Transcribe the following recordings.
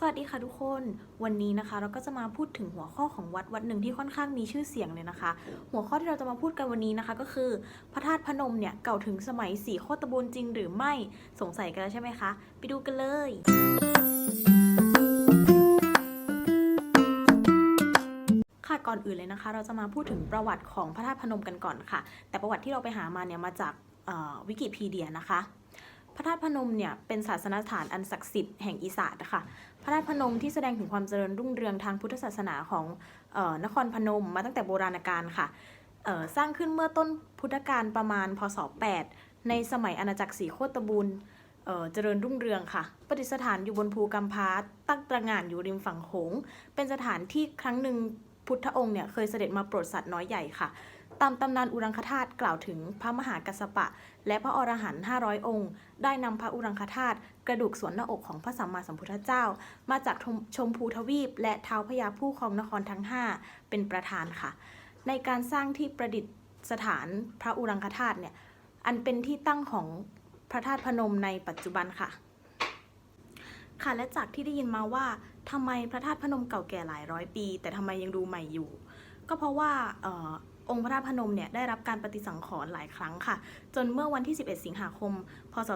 สวัสดีค่ะทุกคน วันนี้นะคะเราก็จะมาพูดถึงหัวข้อของวัดวัดหนึ่งที่ค่อนข้างมีชื่อเสียงเลยนะคะ หัวข้อที่เราจะมาพูดกันวันนี้นะคะ ก็คือพระธาตุพนมเนี่ยเก่าถึงสมัยสีโคตรบูรณ์จริงหรือไม่สงสัยกันแล้วใช่ไหมคะ ไปดูกันเลยค่ะก่อนอื่นเลยนะคะ เราจะมาพูดถึงประวัติของพระธาตุพนมกันก่อนค่ะ แต่ประวัติที่เราไปหามาเนี่ยมาจากวิกิพีเดียนะคะ ระธาตุพนมเนี่ยเป็นศาสนสถานอันศักดิ์สิทธิ์แห่งอีสานนะคะพระธาตุพนมที่แสดงถึงความเจริญรุ่งเรืองทางพุทธศาสนาของออนครพนมมาตั้งแต่โบราณกาลค่ะ สร้างขึ้นเมื่อต้นพุทธกาลประมาณพศ 8 ในสมัยอาณาจักรศรีโคตบูรณ์เอ่อเจริญรุ่งเรืองค่ะ ประดิษฐานอยู่บนภูกำพาตั้งตระหง่านอยู่ริมฝั่งโขง เป็นสถานที่ครั้งหนึ่งพุทธองค์เนี่ยเคยเสด็จมาโปรดสัตว์น้อยใหญ่ค่ะ ตามตำนานอุรังคธาตุกล่าวถึงพระมหากัสสปะ และพระอรหันต์500 องค์ ได้นำพระอุรังคธาตุกระดูกส่วนหน้าอกของพระสัมมาสัมพุทธเจ้า มาจากชมพูทวีป และเท้าพญาผู้ครองนครทั้ง 5 เป็นประธานค่ะ ในการสร้างที่ประดิษฐานพระอุรังคธาตุเนี่ยอันเป็นที่ตั้งของพระธาตุพนมในปัจจุบันค่ะค่ะและจากที่ได้ยินมาว่าทำไมพระธาตุพนมเก่าแก่หลายร้อยปี แต่ทำไมยังดูใหม่อยู่ ก็เพราะว่า องค์พระธาตุพนมเนี่ยได้รับการปฏิสังขรณ์หลายครั้งค่ะ จนเมื่อวันที่ 11 สิงหาคม พศ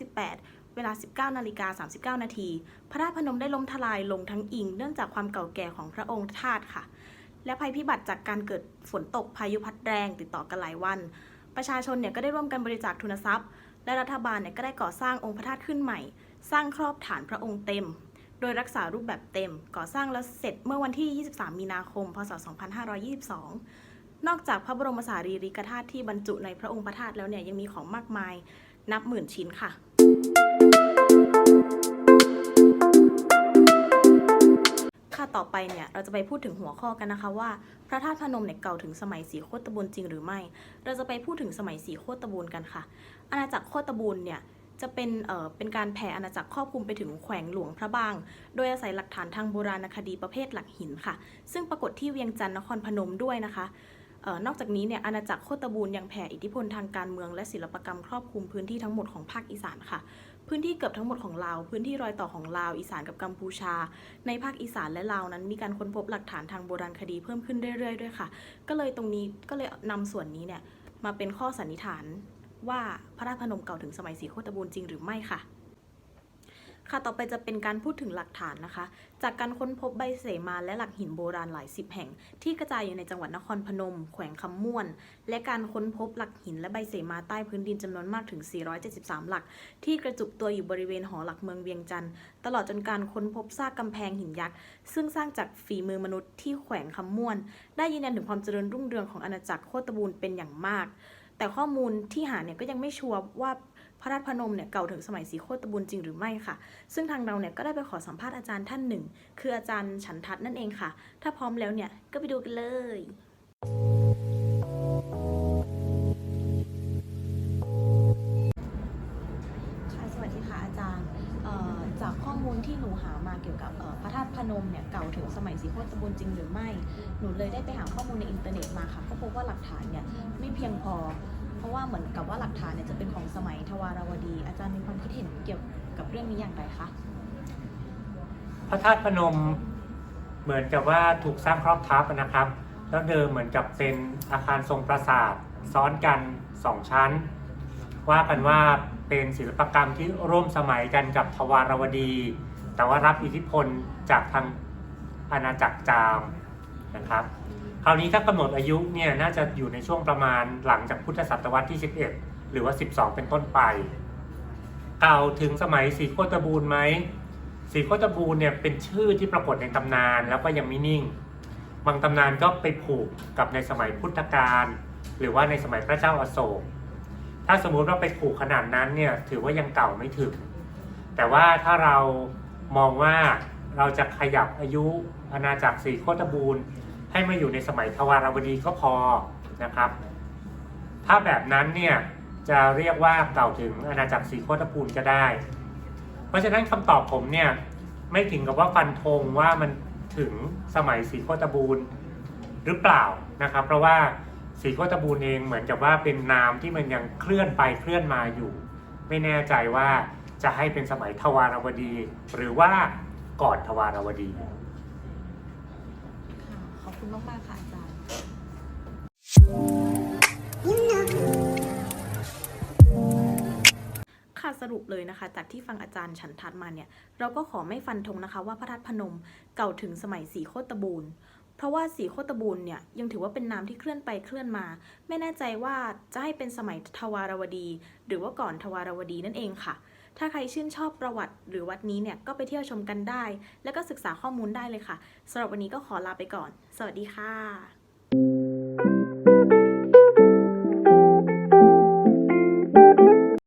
2518 เวลา 19นาฬิกา39 นาที พระธาตุพนมได้ล้มทลายลงทั้งอิง เนื่องจากความเก่าแก่ของพระองค์ธาตุค่ะ และภัยพิบัติจากการเกิดฝนตกพายุพัดแรงติดต่อกันหลายวัน ประชาชนเนี่ยก็ได้ร่วมกันบริจาคทุนทรัพย์ และรัฐบาลเนี่ยก็ได้ก่อสร้างองค์พระธาตุขึ้นใหม่ สร้างครอบฐานพระองค์เต็มโดยรักษารูปแบบเต็มก่อสร้างแล้วเสร็จเมื่อวันที่ 23 มีนาคม พศ 2522 นอกจากพระบรมสารีริกธาตุที่บรรจุในพระองค์พระธาตุแล้วเนี่ยยังมีของมากมายนับหมื่นชิ้นค่ะค่ะต่อไปเนี่ยเราจะไปพูดถึงหัวข้อกันนะคะว่า พระธาตุพนมเนี่ยเก่าถึงสมัยสีโคตบูรณ์จริงหรือไม่ เราจะไปพูดถึงสมัยสีโคตบูรณ์กันค่ะ อาณาจักรโคตบูรณ์เนี่ยจะเป็นเอ่อเป็นการแผ่อาณาจักรครอบคลุมไปถึงแขวงหลวงพระบาง โดยอาศัยหลักฐานทางโบราณคดีประเภทหลักหินค่ะ ซึ่งปรากฏที่เวียงจันทร์นครพนมด้วยนะคะ นอกจากนี้เนี่ยอาณาจักรโคตบูรยังแผ่อิทธิพลทางการเมืองและศิลปกรรมครอบคลุมพื้นที่ทั้งหมดของภาคอีสานค่ะ พื้นที่เกือบทั้งหมดของลาว พื้นที่รอยต่อของลาวอีสานกับกัมพูชา ในภาคอีสานและลาวนั้น มีการค้นพบหลักฐานทางโบราณคดีเพิ่มขึ้นเรื่อยๆด้วยค่ะ ก็เลยตรงนี้ก็เลยนำส่วนนี้เนี่ยมาเป็นข้อสันนิษฐานว่าพระธาตุพนมเก่าถึงสมัยศรีโคตบูรจริงหรือไม่ค่ะ ค่ะต่อไปจะเป็นการพูดถึงหลักฐานนะคะ จากการค้นพบใบเสมาและหลักหินโบราณหลายสิบแห่ง ที่กระจายอยู่ในจังหวัดนครพนม แขวงคำม่วน และการค้นพบหลักหินและใบเสมาใต้พื้นดินจำนวนมากถึง 473 หลัก ที่กระจุกตัวอยู่บริเวณหอหลักเมืองเวียงจันทร์ตลอดจนการค้นพบซากกำแพงหินยักษ์ซึ่งสร้างจากฝีมือมนุษย์ที่แขวงคำม่วน ได้ยืนยันถึงความเจริญรุ่งเรืองของอาณาจักรโคตบูรณ์เป็นอย่างมาก แต่ข้อมูลที่หาเนี่ยก็ยังไม่ชัวร์ว่า พระธาตุพนมเนี่ยเก่าถึงสมัยศรีโคตบูรณ์จริงหรือไม่ค่ะ ซึ่งทางเราเนี่ยก็ได้ไปขอสัมภาษณ์อาจารย์ท่านหนึ่ง คืออาจารย์ฉันทัศน์นั่นเองค่ะ ถ้าพร้อมแล้วเนี่ยก็ไปดูกันเลยค่ะสวัสดีค่ะอาจารย์จากข้อมูลที่หนูหามาเกี่ยวกับพระธาตุพนมเนี่ยเก่าถึงสมัยศรีโคตบูรณ์จริงหรือไม่ หนูเลยได้ไปหาข้อมูลในอินเทอร์เน็ตมาค่ะก็พบว่าหลักฐานเนี่ยไม่เพียงพอ เพราะว่าเหมือนกับว่าหลักฐานเนี่ยจะเป็นของสมัยทวารวดี อาจารย์มีความคิดเห็นเกี่ยวกับเรื่องนี้อย่างไรคะพระธาตุพนมเหมือนกับว่าถูกสร้างครอบทับนะครับ แล้วเดิมเหมือนกับเป็นอาคารทรงปราสาทซ้อนกันสองชั้น ว่ากันว่าเป็นศิลปกรรมที่ร่วมสมัยกันกับทวารวดี แต่ว่ารับอิทธิพลจากทางอาณาจักรจามนะครับ คราวนี้ถ้ากำหนดอายุเนี่ยน่าจะอยู่ในช่วงประมาณหลังจากพุทธศตวรรษที่ 11 หรือว่า 12 เป็นต้นไป กล่าวถึงสมัยศรีโคตบูรณ์ไหมสีโคตบูรณ์เนี่ยเป็นชื่อที่ปรากฏในตำนานแล้วก็ยังไม่นิ่ง บางตำนานก็ไปผูกกับในสมัยพุทธกาลหรือว่าในสมัยพระเจ้าอาโศก ถ้าสมมุติว่าไปผูกขนาดนั้นเนี่ยถือว่ายังเก่าไม่ถึง แต่ว่าถ้าเรามองว่าเราจะขยับอายุอาณาจักรสีโคตบูรณ์ ให้มาอยู่ในสมัยทวารวดีก็พอนะครับ ถ้าแบบนั้นเนี่ยจะเรียกว่าเก่าถึงอาณาจักรสีโคตบูนก็ได้ เพราะฉะนั้นคำตอบผมเนี่ยไม่ถึงกับว่าฟันธงว่ามันถึงสมัยศรีโคตบูรณ์หรือเปล่านะครับ เพราะว่าศรีโคตบูรณ์เองเหมือนกับว่าเป็นนามที่มันยังเคลื่อนไปเคลื่อนมาอยู่ ไม่แน่ใจว่าจะให้เป็นสมัยทวารวดี หรือว่าก่อนทวารวดี ค่ะขอบคุณมาก ๆ ค่ะอาจารย์ค่ะสรุปเลยนะคะ จากที่ฟังอาจารย์ฉันทัดมาเนี่ย เราก็ขอไม่ฟันธงนะคะว่าพระธาตุพนมเก่าถึงสมัยสีโคตบูรณ์เพราะว่าสีโคตบูรณ์เนี่ยยังถือว่าเป็นน้ำที่เคลื่อนไปเคลื่อนมา ไม่แน่ใจว่าจะให้เป็นสมัยทวารวดี หรือว่าก่อนทวารวดีนั่นเองค่ะ ถ้าใครชื่นชอบประวัติหรือวัดนี้เนี่ยก็ไปเที่ยวชมกันได้ แล้วก็ศึกษาข้อมูลได้เลยค่ะสำหรับวันนี้ก็ขอลาไปก่อน สวัสดีค่ะ